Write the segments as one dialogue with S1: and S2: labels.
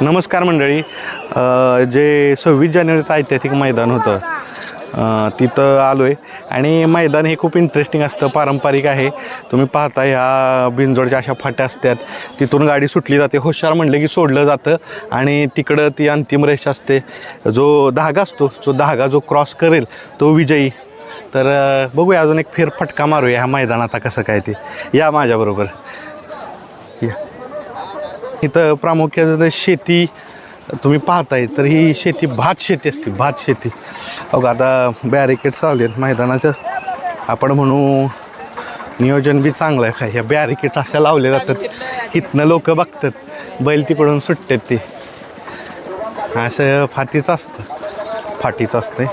S1: नमस्कार मंडळी. जे सव्वीस जानेवारीचं ऐतिहासिक मैदान होतं तिथं आलो आहे आणि मैदान हे खूप इंटरेस्टिंग असतं पारंपरिक आहे. तुम्ही पाहता ह्या बिंजोडच्या अशा फाट्या असतात. तिथून गाडी सुटली जाते. हुशार म्हणलं की सोडलं जातं. आणि तिकडं ती अंतिम रेष असते. जो धागा असतो जो धागा जो क्रॉस करेल तो विजयी. तर बघूया अजून एक फेर फटका मारूया ह्या मैदान आता कसं काय ते. या माझ्याबरोबर. इथं प्रामुख्याने शेती तुम्ही पाहताय तर ही शेती भात शेती असते भात शेती. अगं आता बॅरिकेड्स लावलेत मैदानाचं. आपण म्हणू नियोजन बी चांगलं आहे काय? ह्या बॅरिकेड्स अशा लावले जातात. इथनं लोक बघतात बैल तिकडून सुटतात ते. असं फाटीचं असतं फाटीचं असते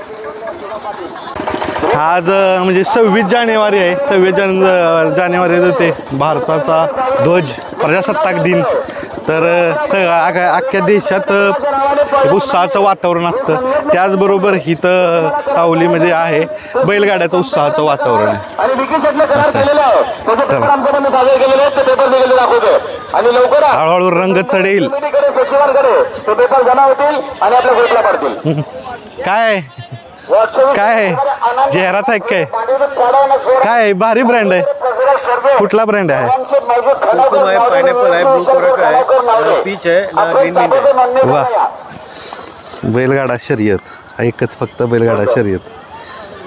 S1: आज म्हणजे सव्वीस जानेवारी आहे. सव्वीस जान जानेवारी ते भारताचा ध्वज प्रजासत्ताक दिन. तर अख्या अख्ख्या देशात उत्साहाचं वातावरण असतं. त्याचबरोबर इथं सावलीमध्ये आहे बैलगाड्याचं उत्साहाचं वातावरण आहे. हळूहळू रंग चढेल. काय? काय आहे? जाहिरात आहे काय. काय आहे? भारी ब्रँड आहे. कुठला ब्रँड आहे
S2: कोकम आहे,
S3: सर्वे
S2: कोरक आहे, peach आहे, आहे.
S1: वा. बैलगाडा शर्यत एकच फक्त बैलगाडा शर्यत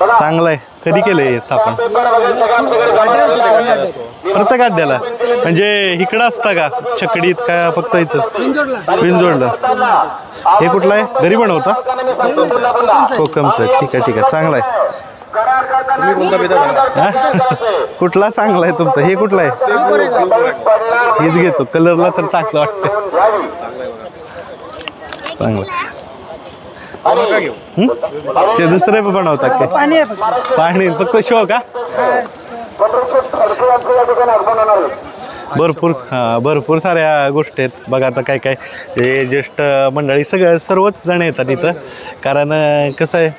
S1: चांगलं आहे. कधी केलं आहे आपण? प्रत्येक अड्ड्याला. म्हणजे इकडं असता का? चकडीत का फक्त इथं? पिंजोडला हे कुठलं आहे? घरी बनवता? कोकमचं ठीक आहे ठीक आहे. चांगलं आहे. कुठला चांगला आहे तुमचा? हे कुठला आहे? हेच घेतो. कलरला तर टाकलं वाटतं. चांगलं हं? ते दुसरे पण बनवतात ते. पाणी फक्त शो का? भरपूर हां भरपूर साऱ्या गोष्टी आहेत. बघा आता काय काय. हे ज्येष्ठ मंडळी सगळं सर्वच जण येतात इथं. कारण अं, कसं आहे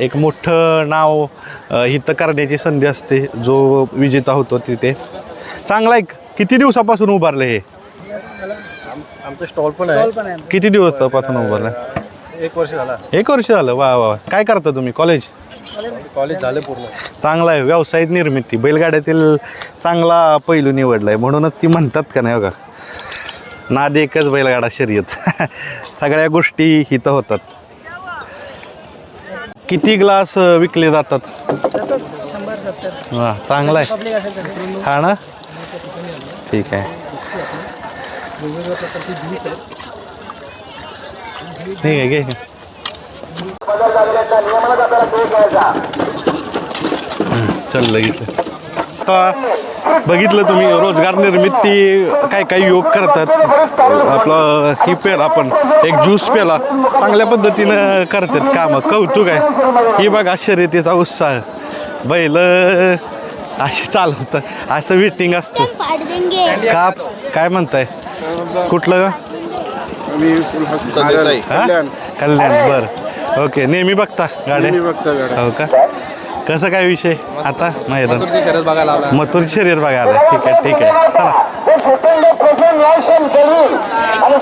S1: एक मोठं नाव अं, इथं करण्याची संधी असते. जो विजेता होतो तिथे. चांगला आहे. किती दिवसापासून उभारलं हे?
S2: आमचं स्टॉल पण आहे.
S1: किती दिवसापासून उभारलं?
S2: एक वर्ष झाला.
S1: एक वर्ष झालं? वा वा वा. काय करता तुम्ही? कॉलेज
S2: कॉलेज झालं पूर्ण.
S1: चांगला आहे. व्यावसायिक निर्मिती. बैलगाड्यातील चांगला पैलू निवडला आहे म्हणूनच ती म्हणतात का नाही बघा? नाद एकच बैलगाडा शर्यत. सगळ्या गोष्टी इथं होतात. किती ग्लास अ, विकले जातात? वा चांगला आहे. हा ना? ठीक आहे. ठीक आहे घे चल लगेच. आता बघितलं तुम्ही रोजगार निर्मिती काय काय योग करतात. आपलं ही पेला आपण एक ज्यूस पेला चांगल्या पद्धतीनं करतात कामं. कौतुक आहे. ही बघा शर्यतीचा उत्साह. बैल अशी चालवतात. असं वेटिंग असतं. का काय म्हणताय? कुठलं हा? कल्याण. बर. ओके नेहमी बघता गाड्या? हो का? कसं काय विषय? आता? मैदान.
S2: तुमची शरद बघायला आला
S1: मथुर शरीर बघायला ठीक आहे ठीक आहे. चला.
S3: हे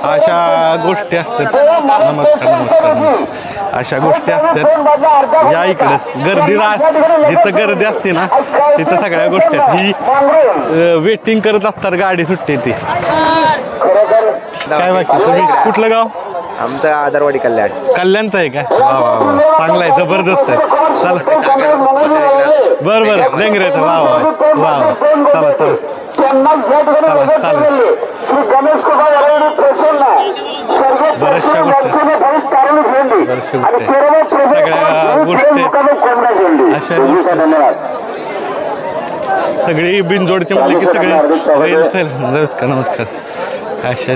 S1: अशा गोष्टी असतात. नमस्कार नमस्कार नमस्कार. अशा गोष्टी असतात. या इकडे. गर्दी रा- जिथं गर्दी असते ना तिथं सगळ्या गोष्टी आहेत. ही वेटिंग करत असतात गाडी सुटते ती. काय बाकी? तुम्ही कुठलं गाव?
S2: आमचं आधारवाडी कल्याण.
S1: कल्याणचं आहे का? वा वा वा. चांगलं आहे जबरदस्त आहे. चला. बर बर. डेंगरे वा वा वा. वा चला चला.
S3: प्रसन्न सर्व
S1: बऱ्याचशा गोष्टी. बऱ्याचशा
S3: आणि
S1: गोष्टी. सगळ्या गोष्टी. अशा गोष्टी. सगळी बिनजोडचे म्हणले की सगळे चल नमस्कार नमस्कार. अशा.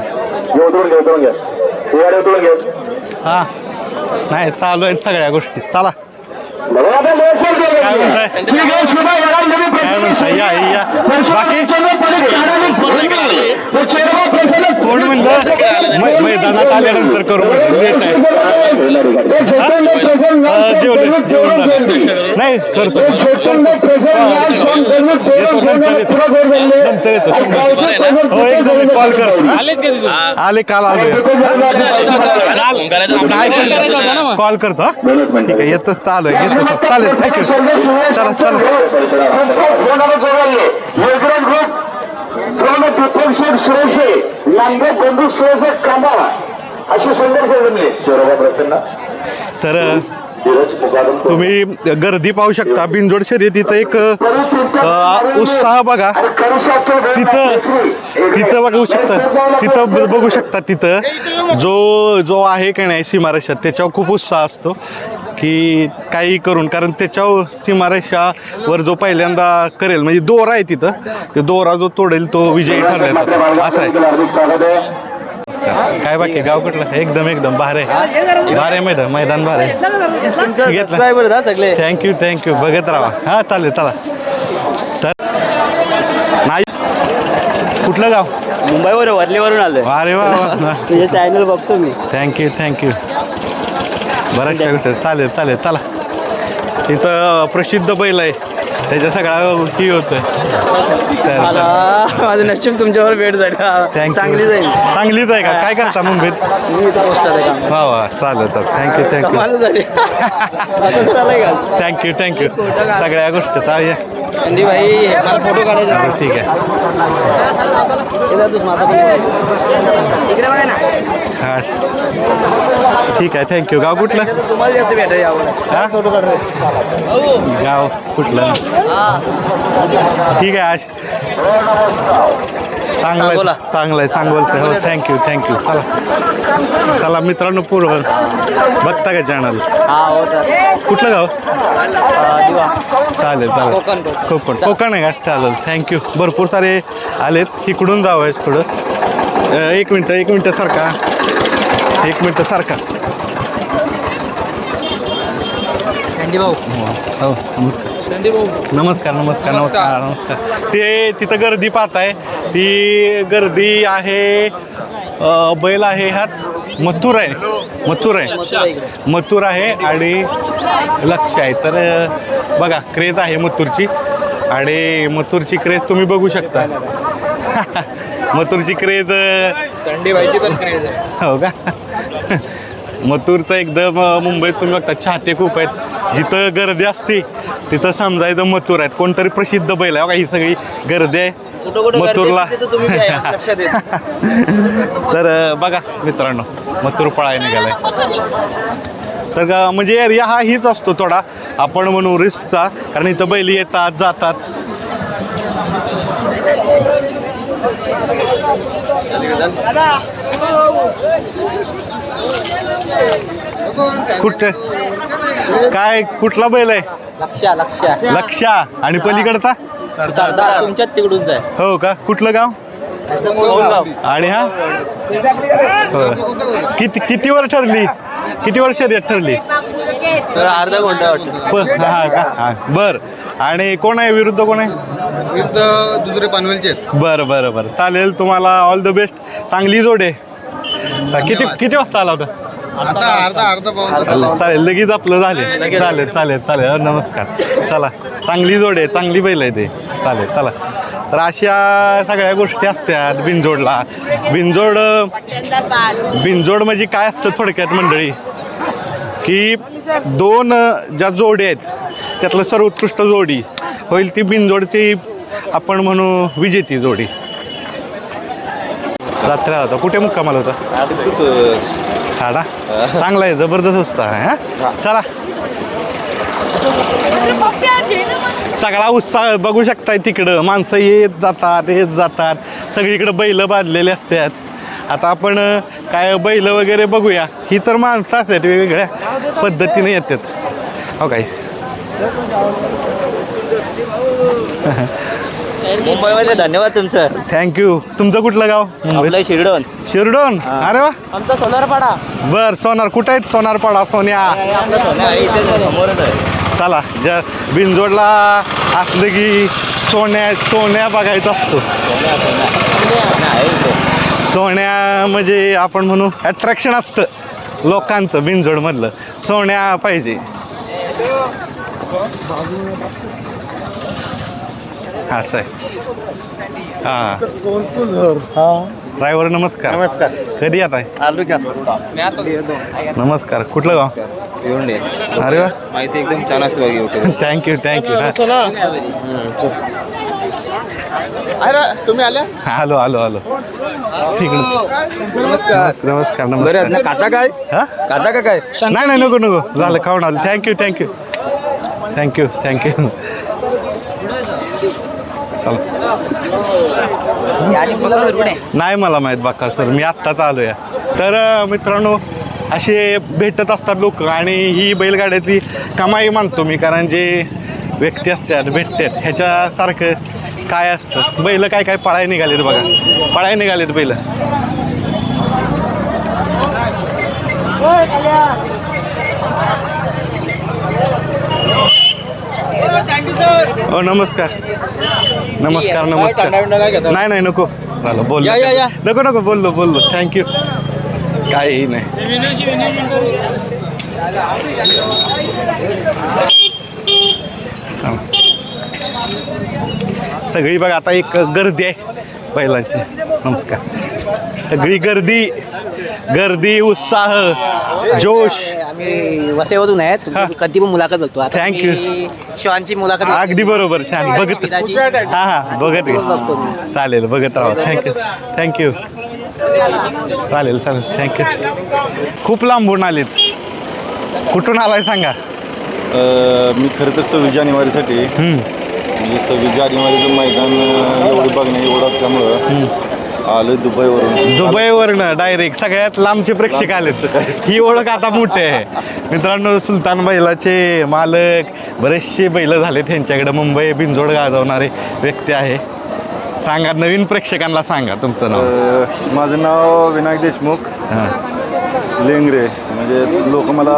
S3: उतरून घे उतरून घे. ही गाडी उतरून घे.
S1: हा. नाही चालू आहेत सगळ्या गोष्टी. चला.
S3: बघा आता.
S1: काय म्हणताय? म्हणताय? या या बाकी? कोण म्हणलं? मै- मैदानात आल्यानंतर करू लेट आहे. जेवले जेवण झालं. नाही करतो येतो नंतर येतो. हो कॉल कर आले काल आले. कॉल करतो हा? ठीक आहे येतच तर आलोय येतो चालेल थँक्यू. चला चला.
S3: लांबे बंधू सुरेश कांदा. अशी सुंदर जमले चोरोबा प्रसन्न
S1: तर तुम्ही गर्दी पाहू शकता. बिनजोड शर्यतीचं एक उत्साह बघा. तिथं तिथं बघू शकता. तिथं ब- बघू शकता तिथं. जो जो आहे का नाही सीमारेषा त्याच्यावर खूप उत्साह असतो की काही करून. कारण त्याच्यावर सीमारेषावर जो पहिल्यांदा करेल म्हणजे दोरा आहे तिथं. ते दोरा जो तोडेल तो विजयी ठरलेला असं आहे. काय बाकी गाव कुठलं? एकदम एकदम भारे भारे मैदान मैदान भारे घेतलं
S4: सगळे.
S1: थँक्यू थँक्यू बघत राहा. हा चालेल चला. तर नाही. कुठलं गाव?
S4: मुंबईवर वरलीवरून आलोय.
S1: अरे वा वा.
S4: तुझे चॅनल बघतो मी.
S1: थँक्यू थँक्यू बऱ्याचशा गोष्टी चालेल चालेल चला. इथं प्रसिद्ध बैल आहे. त्याच्या सगळ्या गोष्टी
S4: मला माझं नशीब तुमच्यावर भेट
S1: थँक्यू
S4: चांगली जाईल.
S1: चांगलीच आहे का? काय करता मुंबईत? वा वा चालेल थँक्यू थँक्यू थँक्यू थँक्यू सगळ्या गोष्टी. चालेल
S4: संदीप भाई मला फोटो काढायचा
S1: ठीक आहे.
S4: इकडे बघा ना.
S1: हा. ठीक आहे थँक्यू गाव कुठलं?
S4: तुम्हाला जास्त भेटायला
S1: गाव कुठलं? ठीक आहे आज. चांगलं. आहे चांगलं आहे सांगोलचं हो थँक्यू थँक्यू चला. चला मित्रांनो पुढं बघता का चॅनल
S4: हा तर
S1: कुठलं गाव? चालेल चालेल.
S4: कोकण, कोकण.
S1: आहे का? चालेल थँक्यू भरपूर सारे आलेत. इकडून जावं आहे थोडं एक मिनटं एक मिनटं सारखा. एक मिनटं सारखा. हो नमस्कार. नमस्कार नमस्कार नमस्कार. नमस्कार ते तिथं गर्दी पाहताय ती गर्दी आहे बैल आहे ह्यात. मथुर आहे. मथुर आहे. मथुर आहे आणि लक्ष आहे. तर बघा क्रेज आहे मथुरची. आणि मथुरची क्रेज तुम्ही बघू शकता. मथुरची क्रेज
S4: संदीप भाईची पण क्रेज आहे.
S1: हो का? मथुरचं एकदम अ, मुंबईत तुम्ही बघता चाहते खूप आहेत. जिथं गर्दी असते तिथं समजायचं मथुर आहेत. कोणतरी प्रसिद्ध बैल आहे. बघा ही सगळी गर्दी आहे मथुरला. तर बघा मित्रांनो मथुर पळाय निघालाय. तर म्हणजे एरिया हा हीच असतो थोडा. आपण म्हणू रिस्कचा कारण इथं बैल येतात जातात. कुठे? काय कुठला बैल आहे?
S4: लक्षा लक्षा.
S1: लक्षा. आणि पलीकडचा
S4: सरदार. तुमच्याच तिकडूनच आहे.
S1: हो का? कुठलं गाव? आणि हा? हो. किती किती वर ठरली? किती वर शर्यत ठरली?
S4: तर अर्धा घंटा वाटतं.
S1: प- हा का? हा. बर. आणि कोण आहे? विरुद्ध कोण आहे?
S2: विरुद्ध दुसरे पनवेलचे
S1: बरं बरं बरं. चालेल तुम्हाला ऑल द बेस्ट चांगली जोड आहे. हा, किती किती वाजता आला होता?
S2: आता अर्धा अर्धा पाऊन
S1: चालेल चालेल लगेच आपलं झाले. चालेल चालेल चालेल. हो, नमस्कार. चला चांगली जोड आहे चांगली बैल आहे ते. चालेल चला. तर अशा सगळ्या गोष्टी असतात बिनजोडला. बिनजोड बिनजोड म्हणजे काय असतं थोडक्यात मंडळी? की दोन ज्या जोडी आहेत त्यातलं सर्वोत्कृष्ट जोडी होईल ती बिनजोडची आपण म्हणू विजेती जोडी. रात्री होता. कुठे मुक्कामाला होता? खाडा. चांगला आहे जबरदस्त उत्साह आहे हा? चला. सगळा उत्साह बघू शकताय तिकडं. माणसं येत जातात येत जातात. सगळीकडं बैल बांधलेले असतात. आता आपण काय बैल वगैरे बघूया. ही तर माणसं असतात वेगवेगळ्या पद्धतीने येतात. हो काय?
S4: मुंबईमध्ये धन्यवाद तुमचं.
S1: थँक्यू तुमचं कुठलं गाव?
S4: आपलं शिरडोन.
S1: शिरडोन? अरे वा.
S4: आमचा सोनारपाडा.
S1: बर सोनार. कुठं आहेत सोनारपाडा सोन्या? चला ज्या बिनजोडला असलं की सोन्या सोन्या बघायचा असतो.
S4: सोन्या
S1: म्हणजे आपण म्हणू अट्रॅक्शन असतं. लोकांचं बिनजोडमधलं. सोन्या पाहिजे. असं आहे. हां. ड्रायव्हर नमस्कार.
S2: नमस्कार.
S1: कधी येत आहे?
S2: आलो का
S1: नमस्कार. कुठलं गाव?
S2: येऊन
S1: अरे वा.
S2: माहिती एकदम छान असते होते
S1: थँक्यू थँक्यू
S2: अरे तुम्ही आल्या?
S1: आलो आलो आलो. तिकडं
S4: नमस्कार.
S1: नमस्कार
S4: बरं
S1: नमस्कार
S4: खाता काय?
S1: हा?
S4: खाता का काय?
S1: नाही नाही नको नको. झालं खाऊन आलं. थँक्यू थँक्यू थँक्यू थँक्यू चला. नाही मला माहीत बाका सर मी आत्ताच आलो या तर मित्रांनो असे भेटत असतात लोक आणि ही बैलगाड्यातली कमाई मानतो मी कारण जे व्यक्ती असतात भेटतात ह्याच्यासारखं काय असतं? बैल काय काय पळाय निघालेत बघा. पळाय निघालेत बैल. हो नमस्कार. नमस्कार नमस्कार. नाही नाही नको. झालं बोललो
S4: या, या, या.
S1: नको नको बोललो बोललो. थँक्यू काही नाही. सगळी बघा आता एक गर्दी आहे बैलांची. नमस्कार. सगळी गर्दी गर्दी उत्साह जोश.
S5: आम्ही वसईवरून आहे
S1: हा.
S5: तुम्ही कधी पण मुलाखत बघतो. आता
S1: Thank
S5: श्वानची मुलाखत
S1: अगदी बरोबर छान. बघत. हा हा बघत
S5: बघतो. मी.
S1: चालेल बघत राहा. थँक्यू थँक्यू चालेल चालेल. थँक्यू खूप लांबून आलीत. कुठून आलाय सांगा?
S6: मी खरं तर सव्वीस जानेवारीसाठी.
S1: हम्म,
S6: म्हणजे सव्वीस जानेवारीचं मैदान अं, एवढं बघण्या एवढं असल्यामुळं आलो दुबईवरून.
S1: दुबईवरनं डायरेक्ट सगळ्यात लांबचे प्रेक्षक आलेत. ही ओळख आता मोठी आहे. मित्रांनो सुलतान बैलाचे मालक बरेचसे बैल झाले त्यांच्याकडे मुंबई बिंजोड गाजवणारे व्यक्ती आहे. सांगा नवीन प्रेक्षकांना सांगा तुमचं नाव.
S6: माझं नाव विनायक देशमुख.
S1: हां.
S6: लेंगरे. म्हणजे लोक मला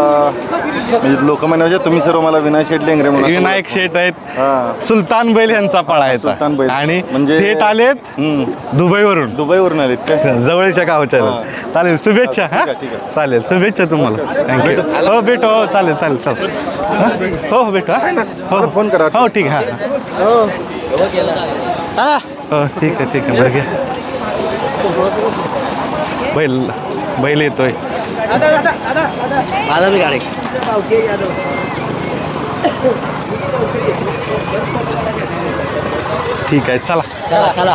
S6: म्हणजे लोक म्हणायचे तुम्ही सर्व मला विनायक शेठ लेंगरे म्हणून
S1: विनायक शेठ आहेत.
S6: हां.
S1: सुलतान बैल यांचा पळा
S6: सुलतान बैल.
S1: आणि
S6: म्हणजे-
S1: थेट आलेत
S6: हम्म.
S1: दुबईवरून.
S6: दुबईवरून आलेत
S1: जवळच्या गावच्या
S6: हां.
S1: चालेल शुभेच्छा हा?
S6: आहे, आहे.
S1: चालेल शुभेच्छा तुम्हाला. थँक्यू हो भेटू हो चालेल चालेल चालेल हा? हो हो? भेटू हा. हो.
S6: फोन करा.
S1: हो ठीक आहे हा. हो. ठीक आहे ठीक आहे बरं घ्या बैल. बैल येतोय.
S5: माझा बी गाडी.
S1: ठीक आहे चला.
S5: चला चला.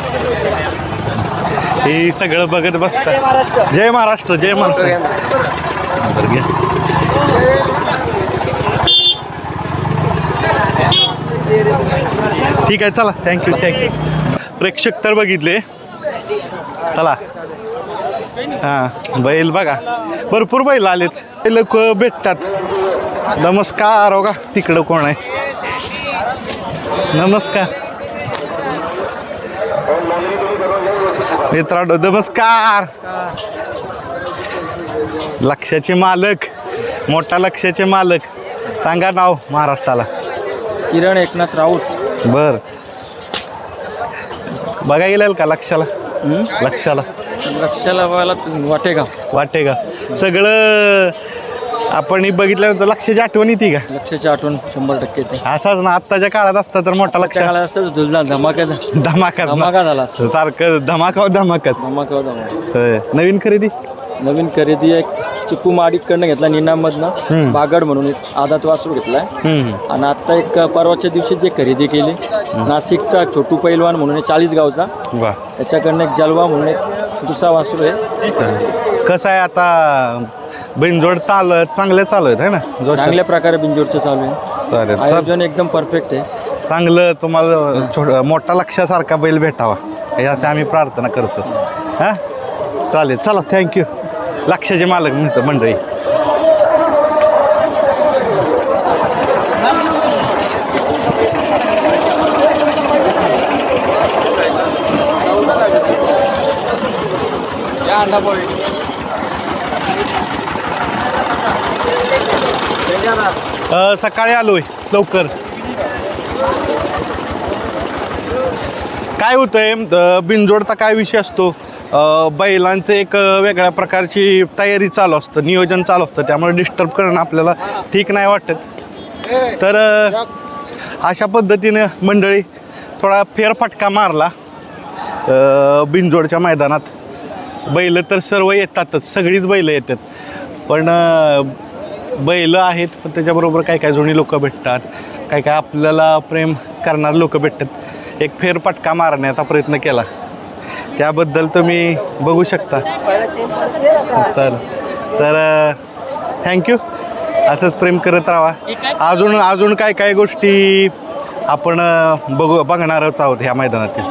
S1: हे सगळं बघत बसतात जय महाराष्ट्र. जय महाराष्ट्र घ्या. ठीक आहे चला. थँक्यू थँक्यू प्रेक्षक तर बघितले. चला. हां बैल बघा. भरपूर बैल आलेत. ते लोक भेटतात. नमस्कार हो का? तिकडं कोण आहे? नमस्कार. मित्रांनो नमस्कार. लक्षाचे मालक. मोठा लक्षाचे मालक. सांगा नाव महाराष्ट्राला.
S4: किरण एकनाथ राऊत.
S1: बर. बघा गेलेल का लक्षाला? लक्षाला.
S4: लक्षाला बघायला वाटे का?
S1: वाटे का? सगळं आपण हे बघितल्यानंतर लक्षाची आठवण येते का?
S4: लक्षाची आठवण शंभर टक्के
S1: असाच ना आत्ताच्या काळात असता तर मोठा लक्ष.
S4: काळात असंच धुलला धमाका
S1: धमाका
S4: धमाका झाला असता.
S1: सारखं धमाका धमाकाच
S4: धमाका. धमाका.
S1: नवीन खरेदी?
S4: नवीन खरेदी एक चिकू माडिककडनं घेतला. निनामधनं. बागड म्हणून एक आदात वासरू घेतलाय. आणि आता एक परवाच्या दिवशी जे खरेदी केली नाशिकचा छोटू पैलवान म्हणून चाळीस गावचा त्याच्याकडनं एक जलवा म्हणून एक दुसरा वासरू आहे.
S1: कसं आहे आता बिनजोड चाल चांगले चालू आहेत है ना? जोशात.
S4: चांगल्या प्रकारे बिंजोरचं चालू आहे.
S1: चालेल चाल-
S4: आयोजन एकदम परफेक्ट आहे.
S1: चांगलं तुम्हाला छोट मोठा लक्षासारखा बैल भेटावा. याची आम्ही प्रार्थना करतो. हां? चालेल चला थँक्यू लक्षाचे मालक म्हणतो मंडळी. अ, सकाळी आलोय लवकर. काय होतंय अ, बिनजोडचा काय विषय असतो? अ, बैलांचं एक अ, वेगळ्या प्रकारची तयारी चालू असतं नियोजन चालू असतं त्यामुळे डिस्टर्ब करणं आपल्याला ठीक नाही वाटत. तर अ, अशा पद्धतीनं मंडळी थोडा फेरफटका मारला अ, बिनजोडच्या मैदानात. बैल तर सर्व येतातच सगळीच बैलं येतात. पण बैलं आहेत पण त्याच्याबरोबर काय काय जुनी लोक भेटतात काय काय आपल्याला प्रेम करणारे लोक भेटतात. एक फेरपटका मारण्याचा प्रयत्न केला. त्याबद्दल तुम्ही बघू शकता. तर तर थँक्यू असंच प्रेम करत राहा. अजून अजून काय काय गोष्टी आपण बघू बघणारच आहोत ह्या मैदानातील.